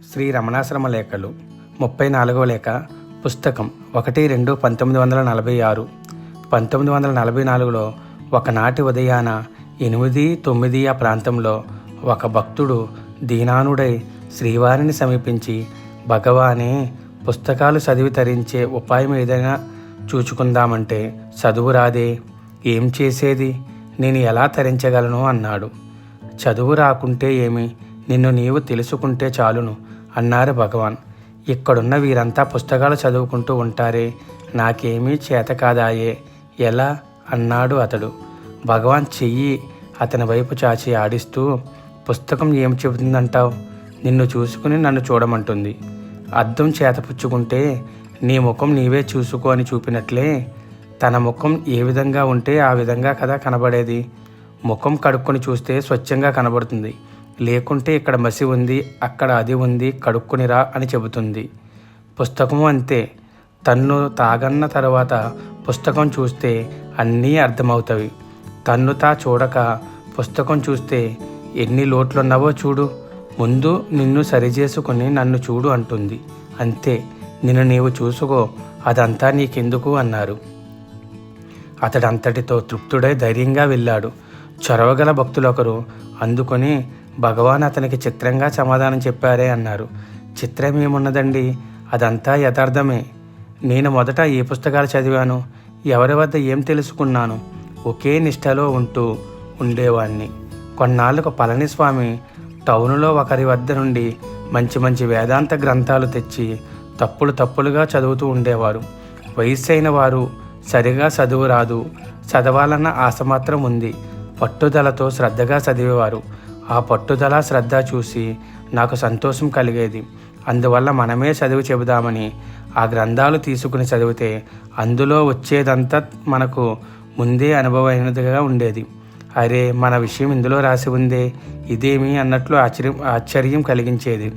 శ్రీ రమణాశ్రమ లేఖలు ముప్పై నాలుగవ లేఖ పుస్తకం ఒకటి రెండు పంతొమ్మిది వందల నలభై ఆరు. పంతొమ్మిది వందల నలభై నాలుగులో ఒకనాటి ఉదయాన ఎనిమిది తొమ్మిది ఆ ప్రాంతంలో ఒక భక్తుడు దీనానుడై శ్రీవారిని సమీపించి భగవానే పుస్తకాలు చదివి తరించే ఉపాయం ఏదైనా చూచుకుందామంటే చదువు రాదే ఏం చేసేది నేను ఎలా తరించగలను అన్నాడు. చదువు రాకుంటే ఏమి? నిన్ను నీవు తెలుసుకుంటే చాలును అన్నారు భగవాన్. ఇక్కడున్న వీరంతా పుస్తకాలు చదువుకుంటూ ఉంటారే నాకేమీ చేత కాదాయే ఎలా? అన్నాడు అతడు. భగవాన్ చెయ్యి అతని వైపు చాచి ఆడిస్తూ పుస్తకం ఏం చెబుతుందంటావు? నిన్ను చూసుకుని నన్ను చూడమంటుంది. అద్దం చేతపుచ్చుకుంటే నీ ముఖం నీవే చూసుకో అని చూపినట్లే తన ముఖం ఏ విధంగా ఉంటే ఆ విధంగా కదా కనబడేది? ముఖం కడుక్కొని చూస్తే స్వచ్ఛంగా కనబడుతుంది. లేకుంటే ఇక్కడ మసి ఉంది అక్కడ అది ఉంది కడుక్కునిరా అని చెబుతుంది. పుస్తకము అంతే. తన్ను తాగన్న తర్వాత పుస్తకం చూస్తే అన్నీ అర్థమవుతాయి తన్ను తా చూడక పుస్తకం చూస్తే ఎన్ని లోట్లున్నావో చూడు. ముందు నిన్ను సరిచేసుకుని నన్ను చూడు అంటుంది. అంతే. నిన్ను నీవు చూసుకో. అదంతా నీకెందుకు అన్నారు. అతడంతటితో తృప్తుడై ధైర్యంగా వెళ్ళాడు. చొరవగల భక్తులొకరు అందుకొని భగవాన్ అతనికి చిత్రంగా సమాధానం చెప్పారే అన్నారు. చిత్రం ఏమున్నదండి? అదంతా యథార్థమే. నేను మొదట ఏ పుస్తకాలు చదివాను? ఎవరి వద్ద ఏం తెలుసుకున్నాను? ఒకే నిష్టలో ఉంటూ ఉండేవాణ్ణి. కొన్నాళ్ళకు పళనిస్వామి టౌనులో ఒకరి వద్ద నుండి మంచి మంచి వేదాంత గ్రంథాలు తెచ్చి తప్పులు తప్పులుగా చదువుతూ ఉండేవారు. వయస్సు అయిన వారు సరిగా చదువు రాదు. చదవాలన్న ఆశ మాత్రం ఉంది. పట్టుదలతో శ్రద్ధగా చదివేవారు. ఆ పట్టుదల శ్రద్ధ చూసి నాకు సంతోషం కలిగేది. అందువల్ల మనమే చదివి చెబుదామని ఆ గ్రంథాలు తీసుకుని చదివితే అందులో వచ్చేదంతా మనకు ముందే అనుభవమైనదిగా ఉండేది. అరే మన విషయం ఇందులో రాసి ఉందే ఇదేమి అన్నట్లు ఆశ్చర్యం ఆశ్చర్యం కలిగించేది.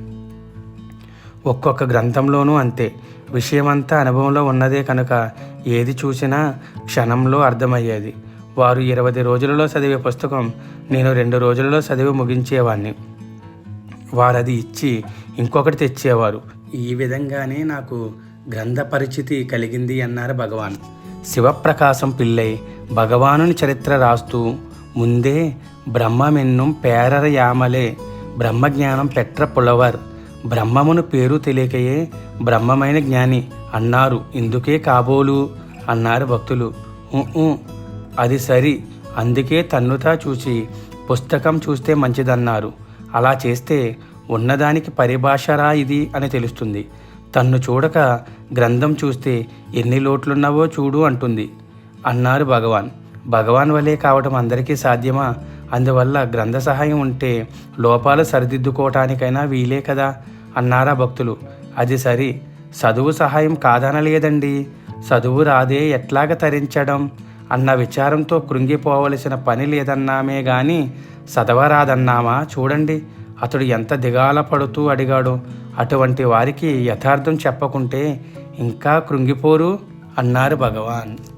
ఒక్కొక్క గ్రంథంలోనూ అంతే. విషయమంతా అనుభవంలో ఉన్నదే కనుక ఏది చూసినా క్షణంలో అర్థమయ్యేది. వారు ఇరవై రోజులలో చదివే పుస్తకం నేను రెండు రోజులలో చదివి ముగించేవాడిని అది ఇచ్చి ఇంకొకటి తెచ్చేవారు. ఈ విధంగానే నాకు గ్రంథ పరిచితి కలిగింది అన్నారు భగవాన్. శివప్రకాశం పిల్లై భగవానుని చరిత్ర రాస్తూ ముందే బ్రహ్మమెన్నుం పేరర యామలే బ్రహ్మజ్ఞానం పెట్ర పులవర్ బ్రహ్మమును పేరు తెలియకయే బ్రహ్మమైన జ్ఞాని అన్నారు. ఇందుకే కాబోలు? అన్నారు భక్తులు. అది సరి. అందుకే తన్నుతా చూసి పుస్తకం చూస్తే మంచిదన్నారు. అలా చేస్తే ఉన్నదానికి పరిభాషరా ఇది అని తెలుస్తుంది. తన్ను చూడక గ్రంథం చూస్తే ఎన్ని లోట్లున్నావో చూడు అంటుంది. అన్నారు భగవాన్. భగవాన్ వలే కావటం అందరికీ సాధ్యమా? అందువల్ల గ్రంథ సహాయం ఉంటే లోపాలు సరిదిద్దుకోవటానికైనా వీలే కదా? అన్నారా భక్తులు. అది సరి. చదువు సహాయం కాదనలేదండి. చదువు రాదే ఎట్లాగ తరించడం? అన్న విచారంతో కృంగిపోవలసిన పని లేదన్నామే గాని చదవరాదన్నామా చూడండి అతడు ఎంత దిగాల పడుతూ అడిగాడో. అటువంటి వారికి యథార్థం చెప్పకుంటే ఇంకా కృంగిపోరు అన్నారు భగవాన్.